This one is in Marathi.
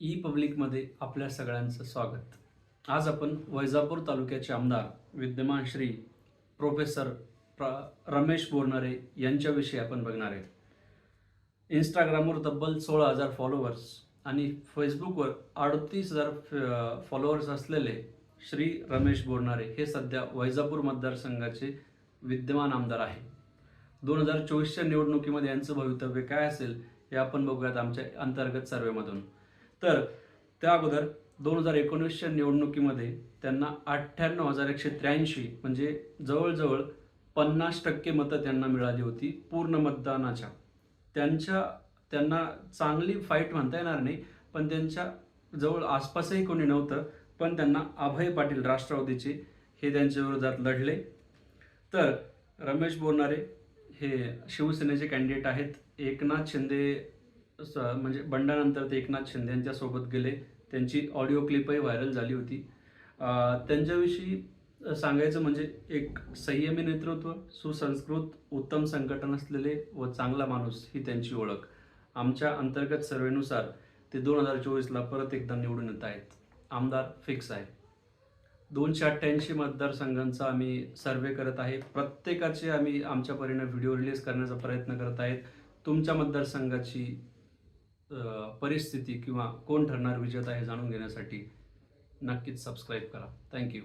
ई पब्लिकमध्ये आपल्या सगळ्यांचं स्वागत. आज आपण वैजापूर तालुक्याचे आमदार विद्यमान श्री प्रोफेसर प्र रमेश बोरनारे यांच्याविषयी आपण बघणार आहे इंस्टाग्रामवर तब्बल सोळा हजार फॉलोअर्स आणि फेसबुकवर अडतीस हजार फॉलोअर्स असलेले श्री रमेश बोरनारे हे सध्या वैजापूर मतदारसंघाचे विद्यमान आमदार आहे दोन हजार चोवीसच्या निवडणुकीमध्ये यांचं भवितव्य काय असेल हे आपण बघूयात आमच्या अंतर्गत सर्वेमधून. तर त्या अगोदर दोन हजार एकोणीसच्या निवडणुकीमध्ये त्यांना अठ्ठ्याण्णव हजार एकशे त्र्याऐंशी म्हणजे जवळजवळ पन्नास टक्के मतं त्यांना मिळाली होती पूर्ण मतदानाच्या. त्यांच्या त्यांना चांगली फाईट म्हणता येणार नाही पण त्यांच्या जवळ आसपासही कोणी नव्हतं पण त्यांना अभय पाटील राष्ट्रवादीचे हे त्यांच्या विरोधात लढले. तर रमेश बोरणारे हे शिवसेनेचे कॅन्डिडेट आहेत. एकनाथ शिंदे स- म्हणजे बंडानंतर ते एकनाथ शिंदे सोबत गेले. त्यांची ऑडिओ क्लिपही व्हायरल झाली होती. त्यांच्याविषयी सांगायचं म्हणजे एक संयमी नेतृत्व सुसंस्कृत उत्तम संघटन असलेले व चांगला माणूस ही त्यांची ओळख. आमच्या अंतर्गत सर्वेनुसार ते दोन हजार चोवीसला परत एकदा निवडून येत आहेत. आमदार फिक्स आहे. दोनशे अठ्ठ्याऐंशी मतदारसंघांचा आम्ही सर्वे करत आहे. प्रत्येकाचे आम्ही आमच्या परीने व्हिडिओ रिलीज करण्याचा प्रयत्न करत आहेत. तुमच्या मतदारसंघाची परिस्थिती किंवा कोण ठरणार विजेता हे जाणून घेण्यासाठी नक्कीच सबस्क्राईब करा. थँक्यू